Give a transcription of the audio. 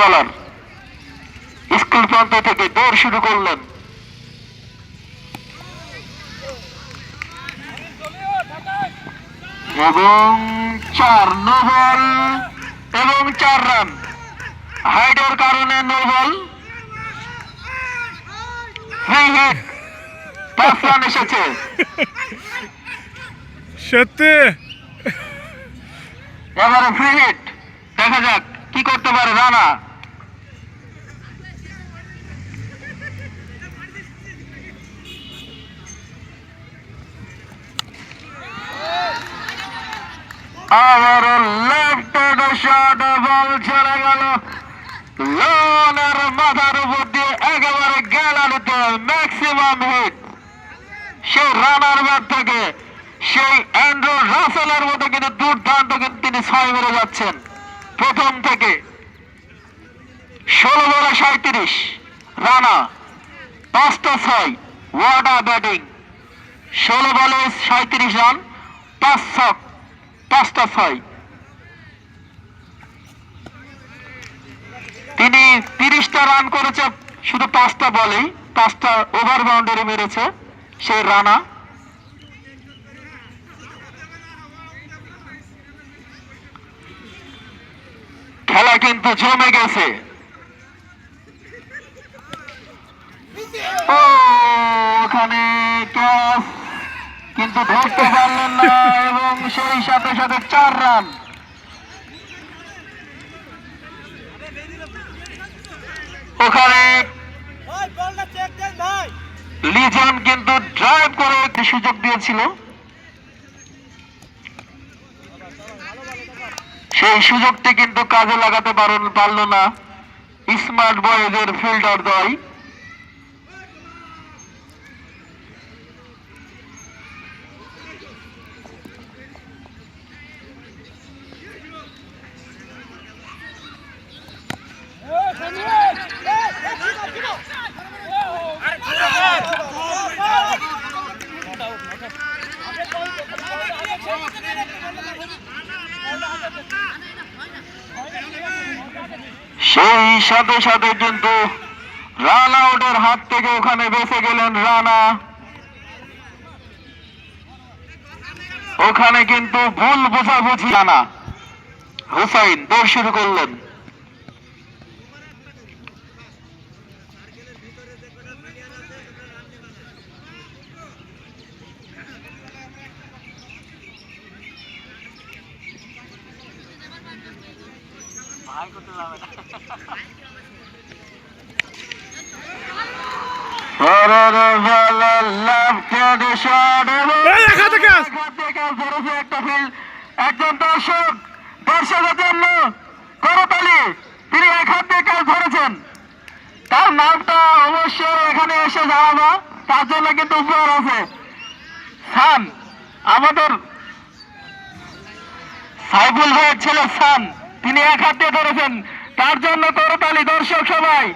বলার স্কুল প্রান্ত থেকে দৌড় শুরু করলেন। এবং চার নো বল এবং চার রান। হাইডের কারণে নো বল ফ্রি হিট পাঁচ রান এসেছে। সত্যি? এবারে ফ্রি হিট দেখা যাক কি করতে পারে রানা। আবারও লেফট শট বল চলে গেল। লোনের মাথার উপর দিয়ে একেবারে গ্যালারিতে ম্যাক্সিমাম হিট সেই রানার ব্যাট থেকে সেই অ্যান্ড্রু রাসেলের মতো কিন্তু দুর্দান্ত কিন্তু তিনি ছয় মেরে যাচ্ছেন। প্রথম থেকে ষোলো বলে সাঁত্রিশ রানা, পাঁচটা ছয়। ওয়াটা ব্যাটিং ষোলো বলে সাঁত্রিশ রান, পাঁচ ছক। পাঁচটা ছয়। তিনি তিরিশটা রান করেছে, শুধু পাঁচটা বলেই, পাঁচটা ওভার বাউন্ডারি মেরেছে, সেই রানা। খেলা কিন্তু জমে গেছে। ও, ওখানে ক্যাচ, কিন্তু ধরতে পারলেন না। সেই সাথে সাথে চার রান। ওখানে লিজন কিন্তু ড্রাইভ করে একটি সুযোগ দিয়েছিল। সেই সুযোগটি কিন্তু কাজে লাগাতে পারল- না স্মার্ট বয়েজের ফিল্ডার দল। সেই সাথে সাথে কিন্তু রান আউটের হাত থেকে ওখানে বেঁচে গেলেন রানা। ওখানে কিন্তু ভুল বোঝাবুঝি রানা। হুসাইন, দৌড় শুরু করলেন এই একা থেকে আস। একটা ফিল্ড তিনি হাত দিয়ে কাজ ধরেছেন তার নামটা অবশ্যই এখানে এসে জানাব তার জন্য কিন্তু উপহার আছে সান আমাদের সাইফুল ভাইয়ের ছেলে সান। তিনি এক হাত দিয়ে ধরেছেন। তার জন্য করতালি দর্শক সবাই।